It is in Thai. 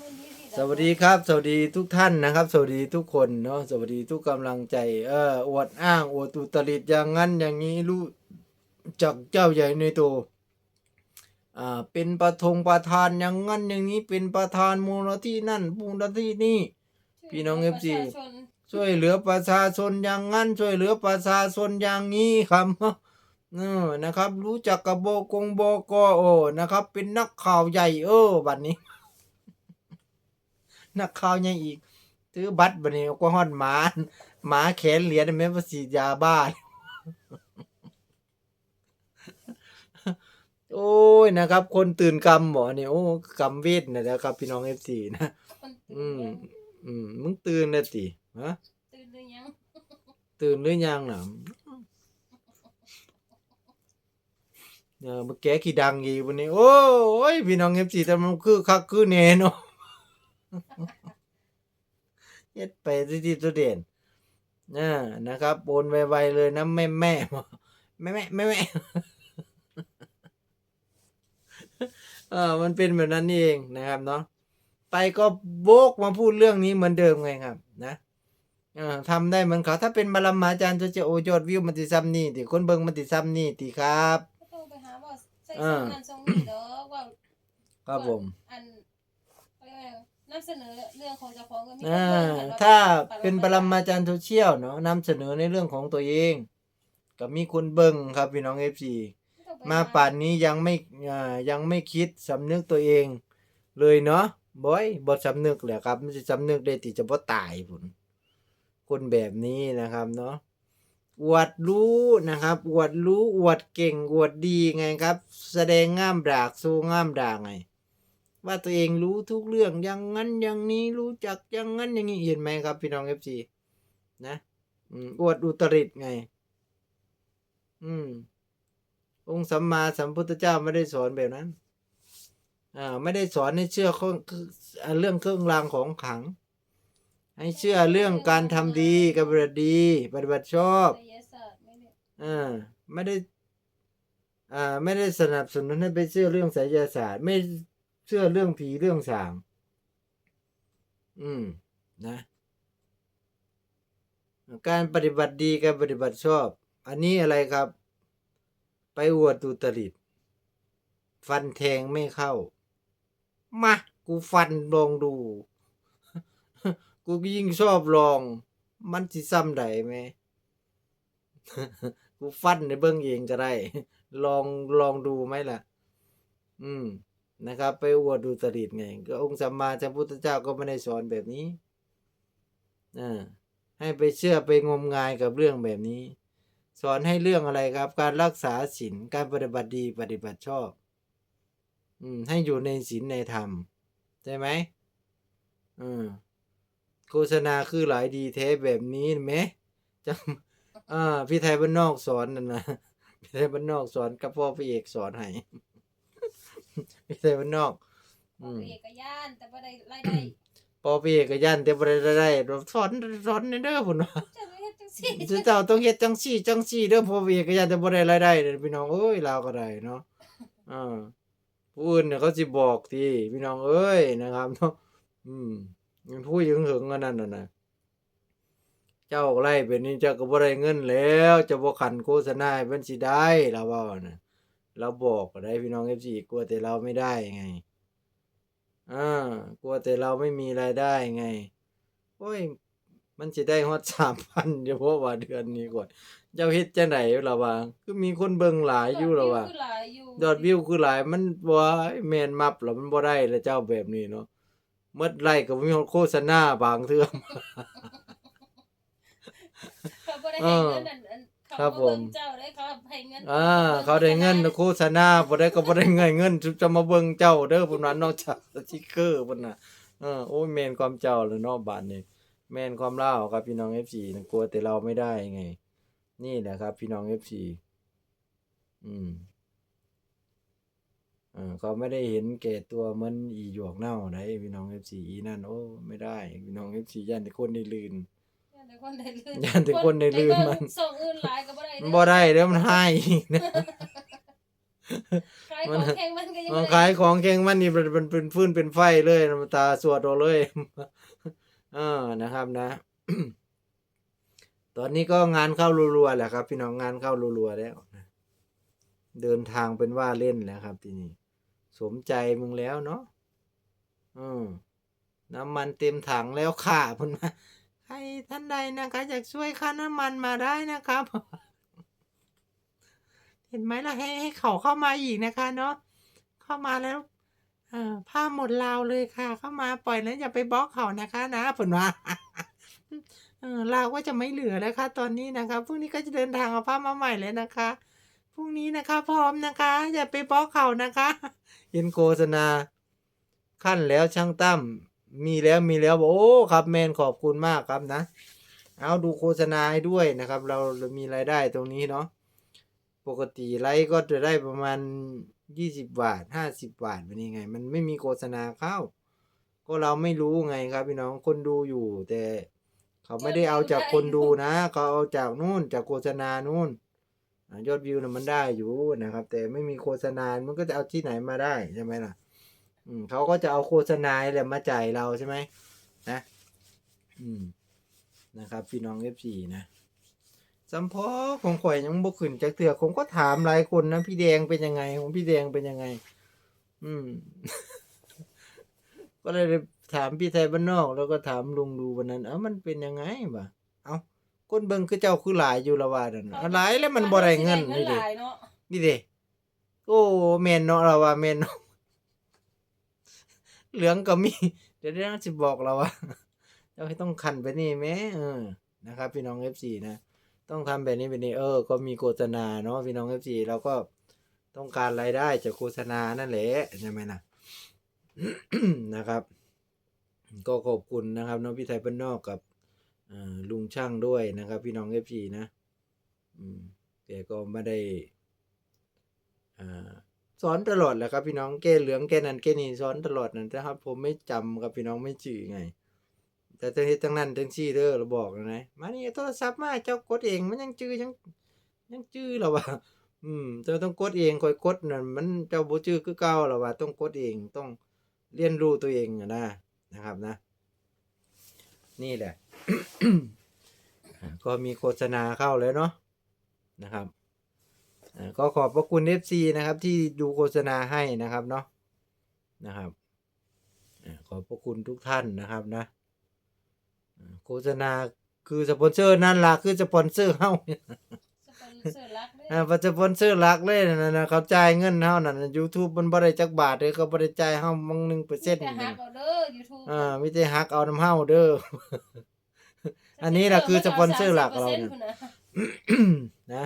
มันดีดีสวัสดีครับ สวัสดีทุกท่านนะครับ สวัสดีทุกคนเนาะสวัสดีทุกกำลังใจ เอออวดอ้างอวดอุตริดอย่างนั้นอย่างนี้รู้จักเจ้าใหญ่ในตัวอ่าเป็นประธงประธานอย่างนั้นอย่างนี้เป็นประธานมูลที่นั่นมูลที่นี่พี่น้อง FC ประชาชนช่วยเหลือประชาชนอย่างนั้น ช่วยเหลือประชาชนอย่างนี้ครับเออนะครับ รู้จักกับโบกงโบกโอนะครับ เป็นนักข่าวใหญ่เออบัดนี้ นักข่าวใหญ่อีกถือบัตรบัดนี้ก็ฮอดหมาหมาแขนเหรียญแม่นว่าสีดยาบ้าโอ้ยนะครับ คนตื่นกรรมหมอเนี่ยโอ้กรรมเวทนะนะครับ พี่น้องเอฟซีนะคนอืตื่นมยังอืมมึงตื่นแล้วติฮะตื่นหรือยังตื่นหรือยังน่ะเออเมื่อกี้ขี้ดังอีกวันนี้ โอ้ยพี่น้องเอฟซีแต่มันคือคักคือแน่เนาะ เฮ็ดไปที่ตัวเด่นนะนะครับ โอนไวๆเลยนะแม่แม่แม่แม่แม่แม่เออมันเป็นแบบนั้นนี่เองนะครับเนาะไปก็โบกมาพูดเรื่องนี้เหมือนเดิมไงครับ นะเออทำได้เหมือนเขาถ้าเป็นบรมาจารย์จะจะโอยอดวิวมันติซ้ำนี่ติคนเบิ่งมันติซ้ำนี่ติครับก็ต้องไปหาว่าใส่อ่าสองนั้นสองนี้เด้อว่าครับผม อันเขาเรียกว่าไง นำเสนอเรื่องของเจ้าของก็มีอ่าเพื่อนๆถ้าเป็นปรมาจารย์โซเชียลเนาะนำเสนอในเรื่องของตัวเองก็มีคนเบิ่งครับพี่น้องเอฟซีมาป่านนี้ยังไม่อ่ายังไม่คิดสำนึกตัวเอง เลยเนาะบอยบ่สำนึกแหละครับมันจะสำนึกได้ติจะบ่ตายพุ่นคนแบบนี้นะครับเนาะอวดรู้นะครับอวดรู้อวดเก่งอวดดีไงครับ แสดงง่ามดากสู้ง่ามดากไง ว่าตัวเองรู้ทุกเรื่องอย่างนั้นอย่างนี้รู้จักอย่างนั้นอย่างนี้เห็นไหมครับพี่น้องเอฟซีนะอวดอุตริตไง อืม องค์สัมมาสัมพุทธเจ้าไม่ได้สอนแบบนั้นอ่าไม่ได้สอนให้เชื่อข้อคืออ่าเรื่องเครื่องรางของขลัง ให้เชื่อเรื่องการทำดีการปฏิบัติดีปฏิบัติชอบอ่าไม่ได้ อ่า ไม่ได้สนับสนุนให้ไปเชื่อเรื่องไสยศาสตร์ไม่ เชื่อเรื่องผีเรื่องสาง อืม นะ การปฏิบัติดีการปฏิบัติชอบ อันนี้อะไรครับ ไปอวดตุตริต ฟันแทงไม่เข้า มา กูฟันลองดู กูยิ่งชอบลอง มันสิซ้ำใดไหม กูฟันในเบิ้องเองก็ได้ ลองลองดูไหมล่ะ อืม นะครับ ไปอวดดูตริตไงก็องค์สัมมาสัมพุทธเจ้าก็ไม่ได้สอนแบบนี้อ่าให้ไปเชื่อไปงมงายกับเรื่องแบบนี้ สอนให้เรื่องอะไรครับ การรักษาศีลการปฏิบัติดีปฏิบัติชอบ อืม ให้อยู่ในศีลในธรรมใช่ไหมอืมโฆษณาคือหลายดีเทปแบบนี้ไหมจำอ่าพี่ไทยบ้านนอกสอนนั่นนะพี่ไทยบ้านนอกสอนกับพ่อพี่เอกสอนให้ พี่ไทยบ้านนอก อืม เอกย่านแต่บ่ได้รายได้พ่อพี่เอกก็ย่านแต่บ่ได้ได้สอนสอนในเด้อพุ่นว่าเจ้าไม่เฮ็ดจังซี่สุเจ้าต้องเฮ็ดจังซี่จังซี่เด้อพ่อพี่เอกก็ย่านแต่บ่ได้รายได้เด้อพี่น้องเอ้ยลาวก็ได้เนาะอ่าผู้อื่นเนี่ยเขาสิบอกติพี่น้องเอ้ยนะครับเนาะอืมมันพูดหึงหึงๆอันนั้นน่ะนะเจ้าไล่เป็นนี้เจ้าก็บ่ได้เงินแล้วเจะบ่ขันโฆษณาให้เพิ่นสิได้เราเว้าน่ะ เราบอกก็ได้พี่น้อง FC กลัวแต่เราไม่ได้ไงอ่ากลัวแต่เราไม่มีรายได้ไงโอ้ย มันสิได้ฮอด3,000เฉพาะว่าเดือนนี้ก่อนเจ้าเฮ็ดจังไดล่ะว่าคือมีคนเบิ่งหลายอยู่ล่ะว่าคือหลายอยู่ยอดวิวคือหลายมันบ่แม่นมับแล้วมันบ่ได้แล้วเจ้าแบบนี้เนาะหมดไลค์ก็บ่มีโฆษณาบางเทื่อเขาบ่ได้ให้เงินนั่นอันเขาครับผมเบิ่งเจ้า อ่าเขาได้เงินโฆษณาบ่ได้ก็บ่ได้เงินเงินจะมาเบิ่งเจ้าเด้อพุ่นว่านอกจากสติกเกอร์พุ่นน่ะเออโอ้ยแม่นความเจ้าแล้วเนาะบาดนี้แม่นความเล่าวครับพี่น้อง FC นะกลัวแต่เราไม่ได้ไง นี่แหละครับ พี่น้อง FC อืมเออเขาไม่ได้เห็นแก่ตัวมันอีหยวกเน่าได้พี่น้อง FC อีนั่นโอ้ไม่ได้พี่น้อง FC ย่านแต่คนได้ลื่น แต่คนได้ลื่นย่านแต่คนได้ลื่นมันส่งอื่นหลายก็บ่ได้มันบ่ได้เด้อมันให้อีกนะ ขายของแข่งมันก็ยังมาไม่ได้ขายของแข่งมันนี่เป็นเป็นเป็นฟืนเป็นไฟเลยน้ำตาสวดเอาเลย เออนะครับนะ ตอนนี้ก็งานเข้ารัวๆแหละครับ พี่น้องงานเข้ารัวๆแล้วนะเดินทางเป็นว่าเล่นแล้วครับ ทีนี้สมใจมึงแล้วเนาะอืมน้ำมันเต็มถังแล้วค่ะเพุ่นมา ใครท่านใดนะคะอยากช่วยค่าน้ำมันมาได้นะครับเห็นไหมล่ะให้ให้เขาเข้ามาอีกนะคะ เนาะเข้ามาแล้วอผ้าหมดราวเลยค่ะ เข้ามาปล่อยแล้วอย่าไปบล็อกเขานะคะ นะผลว่าเออเราวก็จะไม่เหลือแล้วค่ะตอนนี้นะคะพรุ่งนี้ก็จะเดินทางเอาผ้ามาใหม่เลยนะคะพรุ่งนี้นะคะ พร้อมนะคะ อย่าไปบล็อกเขานะคะ เห็นโฆษณาขั้นแล้วช่างตั้ม มีแล้วมีแล้วบอกโอ้ครับแมนขอบคุณมากครับนะ เอาดูโฆษณาให้ด้วยนะครับ เราเรามีรายได้ตรงนี้เนาะปกติไลฟ์ก็จะได้ประมาณยี่สิบบาทห้าสิบบาทเป็นยังไง มันไม่มีโฆษณาเข้า ก็เราไม่รู้ไงครับพี่น้องคนดูอยู่แต่เขาไม่ได้เอาจากคนดูนะ เขาเอาจากนู่นจากโฆษณานู่นยอดวิวนะมันได้อยู่นะครับ แต่ไม่มีโฆษณา มันก็จะเอาที่ไหนมาได้ใช่ไหมล่ะ อืมเขาก็จะเอาโฆษณาแหละมาจ่ายเราใช่ไหมนะอืมนะครับ พี่น้องเอฟซีนะสัมพอของข่อยยังบ่ขึ้นจากเถื่อผมก็ถามหลายคนนะพี่แดงเป็นยังไงของพี่แดงเป็นยังไง อืม ก็เลยถามพี่ไทยบ้านนอก แล้วก็ถามลุงดูวันนั้น เอ้ามันเป็นยังไงบ่ะเอ้าคนเบิ่งคือเจ้าคือหลายอยู่ละว่านั่นน่ะหลายแล้วมันบ่ได้เงินนี่เด้หลายเนาะนี่เด้โอ้แม่นเนาะเราว่าแม่นเนาะ เหลืองก็มี เดี๋ยวเดี๋ยวสิบอกเราว่าเราให้ต้องคันไปนี่แหม่เออนะครับ พี่น้อง FC นะต้องทำแบบนี้แบบนี้เออ ก็มีโฆษณาเนาะพี่น้อง FC เราก็ต้องการรายได้จากโฆษณานั่นแหละใช่ไหมนะนะครับ ก็ขอบคุณนะครับน้องพี่ไทยบ้านนอกกับลุงช่างด้วยนะครับ พี่น้อง FC นะอืมแต่ก็ไม่ได้อ่า สอนตลอดแหละครับ พี่น้องแก้เหลืองแก้นั้นแก้นี่สอนตลอดนั่นนะครับ ผมไม่จำครับพี่น้องไม่จื่อไง แต่ทั้งนี้ทั้งนั้นทั้งซี่เด้อเราบอกนะ มานี่โทรศัพท์มาเจ้ากดเองมันยังจื้อยังยังจื้อเราว่าอืมเจ้าต้องกดเองคอยกดนั่นมันเจ้าบ่จื้อคือเก่าเราว่า ต้องกดเองต้องเรียนรู้ตัวเองนะนะครับนะ นี่แหละก็มีโฆษณาเข้าแล้วเนาะนะครับ ก็ขอบพระคุณ FC นะครับที่ดูโฆษณาให้นะครับเนาะนะครับอ่าขอบพระคุณทุกท่านนะครับนะอ่าโฆษณาคือสปอนเซอร์นั่นล่ะคือสปอนเซอร์เฮาสปอนเซอร์รักเด้อ่าปัจจุบันซื้อหลักเลยนะนะเขาจ่ายเงินเฮานั่นน่ะ YouTube มันบ่ได้จักบาทเลยเขาบ่ได้จ่ายเฮาบาง1%มีแต่นี่ฮักเอาเด้อ YouTube อ่ามีแต่หักเอาน้ำเฮาเด้ออันนี้ล่ะคือสปอนเซอร์หลักเราเนี่ย30%พุ่นน่ะนะ